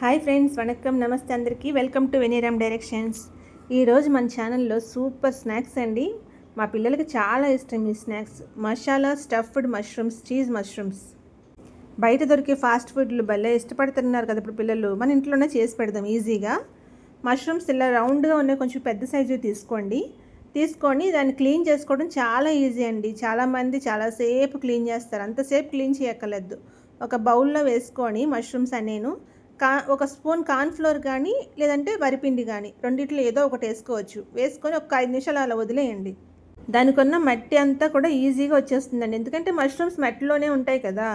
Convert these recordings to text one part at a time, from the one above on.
Hi friends వణకం. నమస్తే అందరికీ. Welcome to Veniram directions. ఈరోజు మన ఛానల్లో సూపర్ స్నాక్స్ అండి. మా పిల్లలకి చాలా ఇష్టం ఈ snacks. Masala stuffed mushrooms cheese mushrooms. బయట దొరికే ఫాస్ట్ ఫుడ్లు భలే ఇష్టపడుతున్నారు కదా ఇప్పుడు పిల్లలు. మన ఇంట్లోనే చేసి పెడదాం ఈజీగా. మష్రూమ్స్ ఇలా రౌండ్గా ఉన్నాయి కొంచెం పెద్ద సైజు తీసుకోండి. తీసుకొని దాన్ని క్లీన్ చేసుకోవడం చాలా ఈజీ అండి. చాలామంది చాలాసేపు క్లీన్ చేస్తారు. అంతసేపు క్లీన్ చేయక్కర్లేదు. ఒక బౌల్లో వేసుకొని మష్రూమ్స్ అనేను కా ఒక స్పూన్ కార్న్ఫ్లోర్ కానీ లేదంటే వరిపిండి కానీ రెండిట్లో ఏదో ఒకటి వేసుకోవచ్చు. వేసుకొని ఒక ఐదు నిమిషాలు అలా వదిలేయండి. దానికి ఉన్న మట్టి అంతా కూడా ఈజీగా వచ్చేస్తుందండి. ఎందుకంటే మష్రూమ్స్ మట్టిలోనే ఉంటాయి కదా.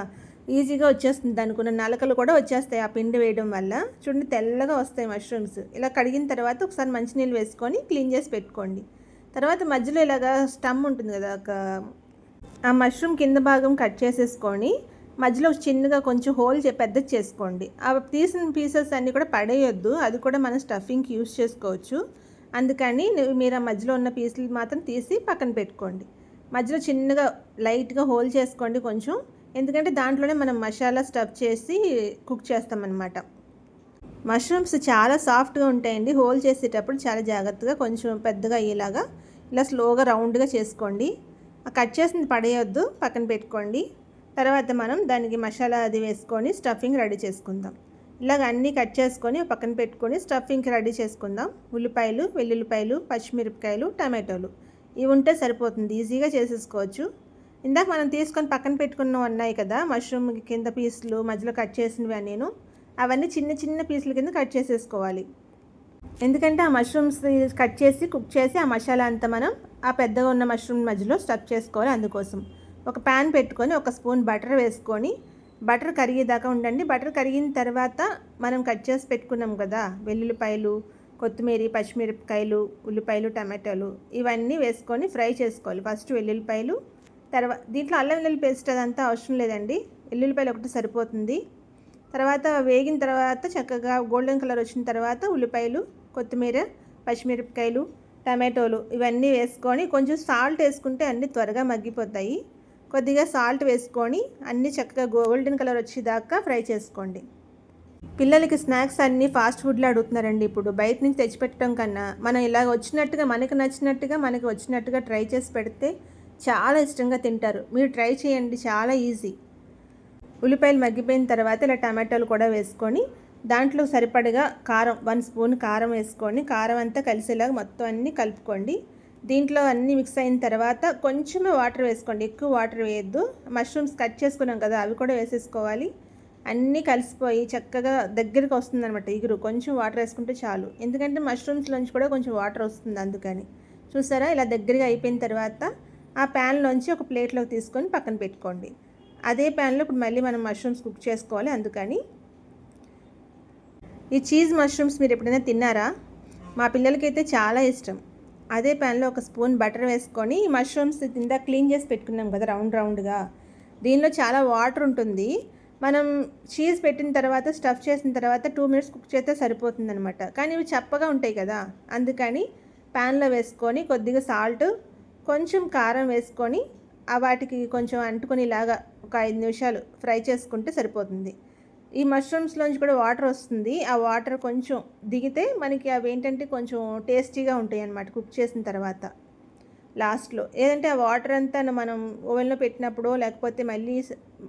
ఈజీగా వచ్చేస్తుంది. దానికి ఉన్న నలకలు కూడా వచ్చేస్తాయి ఆ పిండి వేయడం వల్ల. చూడండి తెల్లగా వస్తాయి మష్రూమ్స్. ఇలా కడిగిన తర్వాత ఒకసారి మంచినీళ్ళు వేసుకొని క్లీన్ చేసి పెట్టుకోండి. తర్వాత మధ్యలో ఇలాగా స్టమ్ ఉంటుంది కదా ఒక ఆ మష్రూమ్ కింద భాగం కట్ చేసేసుకొని మధ్యలో చిన్నగా కొంచెం హోల్ పెద్దది చేసుకోండి. ఆ తీసిన పీసెస్ అన్నీ కూడా పడేయొద్దు. అది కూడా మనం స్టఫింగ్కి యూస్ చేసుకోవచ్చు. అందుకని మీరు ఆ మధ్యలో ఉన్న పీసులు మాత్రం తీసి పక్కన పెట్టుకోండి. మధ్యలో చిన్నగా లైట్గా హోల్ చేసుకోండి కొంచెం. ఎందుకంటే దాంట్లోనే మనం మసాలా స్టఫ్ చేసి కుక్ చేస్తామన్నమాట. మష్రూమ్స్ చాలా సాఫ్ట్గా ఉంటాయండి. హోల్ చేసేటప్పుడు చాలా జాగ్రత్తగా కొంచెం పెద్దగా అయ్యేలాగా ఇలా స్లోగా రౌండ్గా చేసుకోండి. కట్ చేసింది పడేయొద్దు. పక్కన పెట్టుకోండి. తర్వాత మనం దానికి మసాలా అది వేసుకొని స్టఫింగ్ రెడీ చేసుకుందాం. ఇలాగ అన్నీ కట్ చేసుకొని పక్కన పెట్టుకొని స్టఫింగ్కి రెడీ చేసుకుందాం. ఉల్లిపాయలు వెల్లుల్లిపాయలు పచ్చిమిరపకాయలు టమాటోలు. ఇవి ఉంటే సరిపోతుంది. ఈజీగా చేసేసుకోవచ్చు. ఇందాక మనం తీసుకొని పక్కన పెట్టుకున్న ఉన్నాయి కదా మష్రూమ్ కింద పీసులు మధ్యలో కట్ చేసినవి నేను అవన్నీ చిన్న చిన్న పీసుల కింద కట్ చేసేసుకోవాలి. ఎందుకంటే ఆ మష్రూమ్స్ కట్ చేసి కుక్ చేసి ఆ మసాలా అంతా మనం ఆ పెద్దగా ఉన్న మష్రూమ్ మధ్యలో స్టఫ్ చేసుకోవాలి అందుకోసం. ఒక ప్యాన్ పెట్టుకొని ఒక స్పూన్ బటర్ వేసుకొని బటర్ కరిగేదాకా ఉండండి. బటర్ కరిగిన తర్వాత మనం కట్ చేసి పెట్టుకున్నాం కదా వెల్లుల్లిపాయలు కొత్తిమీర పచ్చిమిరపకాయలు ఉల్లిపాయలు టమాటాలు ఇవన్నీ వేసుకొని ఫ్రై చేసుకోవాలి. ఫస్ట్ వెల్లుల్లిపాయలు తర్వాత దీంట్లో అల్లం వెల్లుల్లి పేస్ట్ అదంతా అవసరం లేదండి. వెల్లుల్లిపాయలు ఒకటి సరిపోతుంది. తర్వాత వేగిన తర్వాత చక్కగా గోల్డెన్ కలర్ వచ్చిన తర్వాత ఉల్లిపాయలు కొత్తిమీర పచ్చిమిరపకాయలు టమాటోలు ఇవన్నీ వేసుకొని కొంచెం సాల్ట్ వేసుకుంటే అన్నీ త్వరగా మగ్గిపోతాయి. కొద్దిగా సాల్ట్ వేసుకొని అన్నీ చక్కగా గోల్డెన్ కలర్ వచ్చేదాకా ఫ్రై చేసుకోండి. పిల్లలకి స్నాక్స్ అన్నీ ఫాస్ట్ ఫుడ్లో అడుగుతున్నారండి ఇప్పుడు. బయట నుంచి తెచ్చిపెట్టడం కన్నా మనం ఇలా వచ్చినట్టుగా మనకు నచ్చినట్టుగా మనకి వచ్చినట్టుగా ట్రై చేసి పెడితే చాలా ఇష్టంగా తింటారు. మీరు ట్రై చేయండి చాలా ఈజీ ఉల్లిపాయలు మగ్గిపోయిన తర్వాత ఇలా టమాటాలు కూడా వేసుకొని దాంట్లో సరిపడగా కారం వన్ స్పూన్ కారం వేసుకొని కారం అంతా కలిసేలాగా మొత్తం అన్నీ కలుపుకోండి. దీంట్లో అన్నీ మిక్స్ అయిన తర్వాత కొంచెమే వాటర్ వేసుకోండి. ఎక్కువ వాటర్ వేయద్దు. మష్రూమ్స్ కట్ చేసుకున్నాం కదా అవి కూడా వేసేసుకోవాలి. అన్నీ కలిసిపోయి చక్కగా దగ్గరికి వస్తుంది అనమాట ఇగురు. కొంచెం వాటర్ వేసుకుంటే చాలు. ఎందుకంటే మష్రూమ్స్లోంచి కూడా కొంచెం వాటర్ వస్తుంది అందుకని. చూసారా? ఇలా దగ్గరగా అయిపోయిన తర్వాత ఆ ప్యాన్లోంచి ఒక ప్లేట్లోకి తీసుకొని పక్కన పెట్టుకోండి. అదే ప్యాన్లో ఇప్పుడు మళ్ళీ మనం మష్రూమ్స్ కుక్ చేసుకోవాలి అందుకని. ఈ చీజ్ మష్రూమ్స్ మీరు ఎప్పుడైనా తిన్నారా? మా పిల్లలకైతే చాలా ఇష్టం. అదే ప్యాన్లో ఒక స్పూన్ బటర్ వేసుకొని మష్రూమ్స్ కింద క్లీన్ చేసి పెట్టుకున్నాం కదా రౌండ్ రౌండ్గా. దీనిలో చాలా వాటర్ ఉంటుంది. మనం చీజ్ పెట్టిన తర్వాత స్టఫ్ చేసిన తర్వాత టూ మినిట్స్ కుక్ చేస్తే సరిపోతుందనమాట కానీ ఇవి చప్పగా ఉంటాయి కదా అందుకని ప్యాన్లో వేసుకొని కొద్దిగా సాల్ట్ కొంచెం కారం వేసుకొని వాటికి కొంచెం అంటుకొని ఒక ఐదు నిమిషాలు ఫ్రై చేసుకుంటే సరిపోతుంది. ఈ మష్రూమ్స్లోంచి కూడా వాటర్ వస్తుంది. ఆ వాటర్ కొంచెం దిగితే మనకి అవి ఏంటంటే కొంచెం టేస్టీగా ఉంటాయి అన్నమాట కుక్ చేసిన తర్వాత. లాస్ట్లో ఏదంటే ఆ వాటర్ అంతా మనం ఓవెన్లో పెట్టినప్పుడు లేకపోతే మళ్ళీ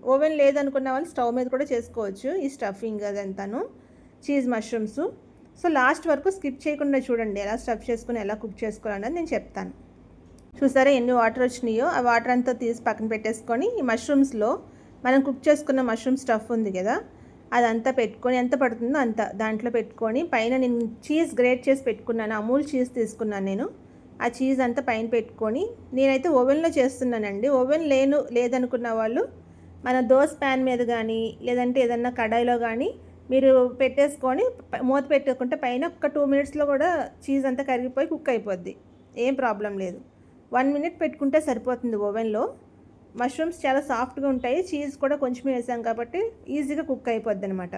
ఓవెన్ లేదనుకున్న వాళ్ళు స్టవ్ మీద కూడా చేసుకోవచ్చు. ఈ స్టఫింగ్ అదంతాను. చీజ్ మష్రూమ్స్ సో లాస్ట్ వరకు స్కిప్ చేయకుండా చూడండి. ఎలా స్టఫ్ చేసుకుని ఎలా కుక్ చేసుకోవాలన్నది నేను చెప్తాను. చూసారా ఎన్ని వాటర్ వచ్చినాయో? ఆ వాటర్ అంతా తీసి పక్కన పెట్టేసుకొని ఈ మష్రూమ్స్లో మనం కుక్ చేసుకున్న మష్రూమ్ స్టఫ్ ఉంది కదా? అదంతా పెట్టుకొని ఎంత పడుతుందో అంత దాంట్లో పెట్టుకొని పైన నేను చీజ్ గ్రేట్ చేసి పెట్టుకున్నాను అమూల్ చీజ్ తీసుకున్నాను నేను. ఆ చీజ్ అంతా పైన పెట్టుకొని నేనైతే ఓవెన్లో చేస్తున్నానండి. ఓవెన్ లేను లేదనుకున్న వాళ్ళు మన దోశ ప్యాన్ మీద కానీ లేదంటే ఏదన్నా కడాయిలో కానీ మీరు పెట్టేసుకొని మూత పెట్టుకుంటే పైన ఒక టూ మినిట్స్లో కూడా చీజ్ అంతా కరిగిపోయి కుక్ అయిపోద్ది. ఏం ప్రాబ్లం లేదు. వన్ మినిట్ పెట్టుకుంటే సరిపోతుంది ఓవెన్లో. మష్రూమ్స్ చాలా సాఫ్ట్గా ఉంటాయి. చీజ్ కూడా కొంచెం వేసాం కాబట్టి ఈజీగా కుక్ అయిపోద్ది అనమాట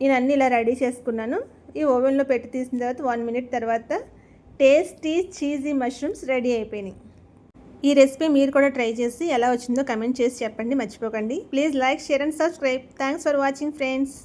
నేను అన్నీ ఇలా రెడీ చేసుకున్నాను. ఈ ఓవెన్లో పెట్టి తీసిన తర్వాత వన్ మినిట్ తర్వాత టేస్టీ చీజీ మష్రూమ్స్ రెడీ అయిపోయినాయి. ఈ రెసిపీ మీరు కూడా ట్రై చేసి ఎలా వచ్చిందో కమెంట్ చేసి చెప్పండి. మర్చిపోకండి. Please like share and subscribe. Thanks for watching friends.